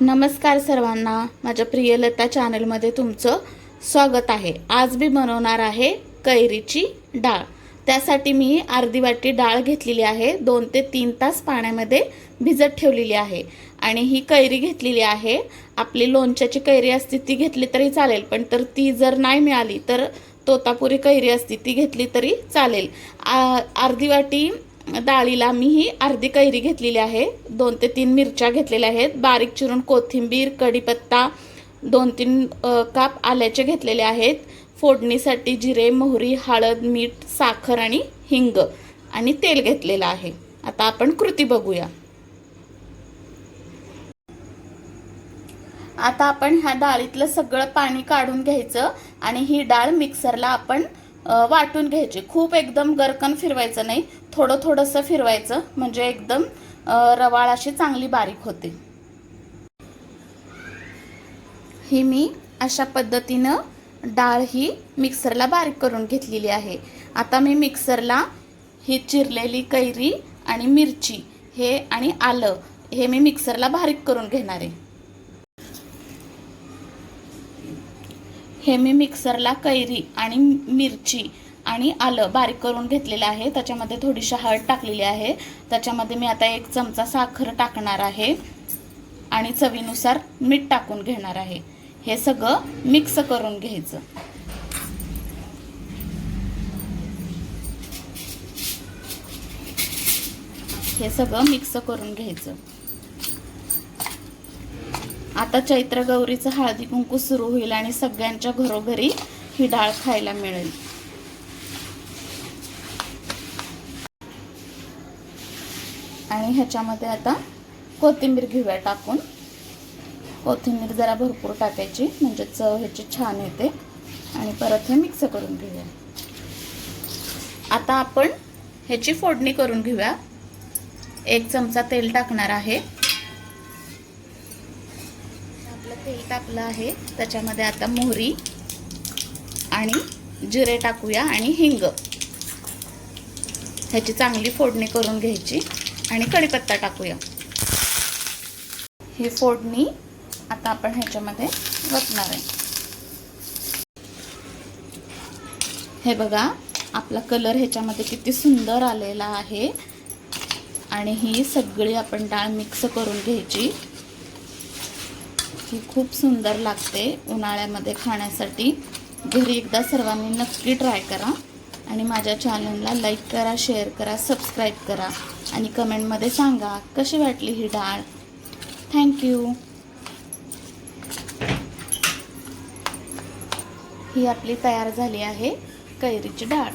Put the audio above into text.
नमस्कार सर्वांना. माझ्या प्रियलता चॅनलमध्ये तुमचं स्वागत आहे. आज मी बनवणार आहे कैरीची डाळ. त्यासाठी मी अर्धी वाटी डाळ घेतलेली आहे. दोन ते तीन तास पाण्यामध्ये भिजत ठेवलेली आहे. आणि ही कैरी घेतलेली आहे. आपली लोणच्याची कैरी असती ती घेतली तरी चालेल पण तर ती जर नाही मिळाली तर तोतापुरी कैरी असती ती घेतली तरी चालेल. आ- अर्धी वाटी डाळीला मी ही अर्धी कैरी घेतलेली आहे. दोन ते तीन मिरच्या घेतलेल्या आहेत. बारीक चिरून कोथिंबीर कढीपत्ता दोन तीन काप आल्याचे घेतलेले आहेत. फोडणीसाठी जिरे मोहरी हळद मीठ साखर आणि हिंग आणि तेल घेतलेलं आहे. आता आपण कृती बघूया. आता आपण ह्या डाळीतलं सगळं पाणी काढून घ्यायचं आणि ही डाळ मिक्सरला आपण वाटून घ्यायची. खूप एकदम गरकन फिरवायचं नाही. थोडं थोडंसं फिरवायचं. म्हणजे एकदम रवाळ अशी चांगली बारीक होते. ही मी अशा पद्धतीनं डाळ ही मिक्सरला बारीक करून घेतलेली आहे. आता मी मिक्सरला ही चिरलेली कैरी आणि मिरची हे आणि आलं हे मी मिक्सरला बारीक करून घेणार आहे. हे मी मिक्सरला कैरी आणि मिरची आणि आलं बारीक करून घेतलेलं आहे. त्याच्यामध्ये थोडीशी हळद टाकलेली आहे. त्याच्यामध्ये मी आता एक चमचा साखर टाकणार आहे आणि चवीनुसार मीठ टाकून घेणार आहे. हे सगळं मिक्स करून घ्यायचं. हे सगळं मिक्स करून घ्यायचं. आता चैत्र गौरीचं हळदी कुंकू सुरू होईल आणि सगळ्यांच्या घरोघरी ही डाळ खायला मिळेल. आणि ह्याच्यामध्ये आता कोथिंबीर घेऊया टाकून. कोथिंबीर जरा भरपूर टाकायची म्हणजे चव ह्याची छान येते. आणि परत हे मिक्स करून घेऊया. आता आपण ह्याची फोडणी करून घेऊया. एक चमचा तेल टाकणार आहे आपलं तेल टाकलं आहे. त्याच्यामध्ये आता मोहरी आणि जिरे टाकूया आणि हिंग. ह्याची चांगली फोडणी करून घ्यायची आणि कढीपत्ता टाकूया. ही फोडणी आता आपण ह्याच्यामध्ये वतणार आहे. हे बघा आपला कलर ह्याच्यामध्ये किती सुंदर आलेला आहे. आणि ही सगळी आपण डाळ मिक्स करून घ्यायची. ही खूप सुंदर लागते उन्हाळ्यामध्ये खाण्यासाठी. घरी एकदा सर्वांनी नक्की ट्राय करा आणि माझ्या चॅनलला लाईक करा शेअर करा सबस्क्राईब करा आणि कमेंटमध्ये सांगा कशी वाटली ही डाळ. थँक्यू ही आपली तयार झाली आहे कैरीची डाळ.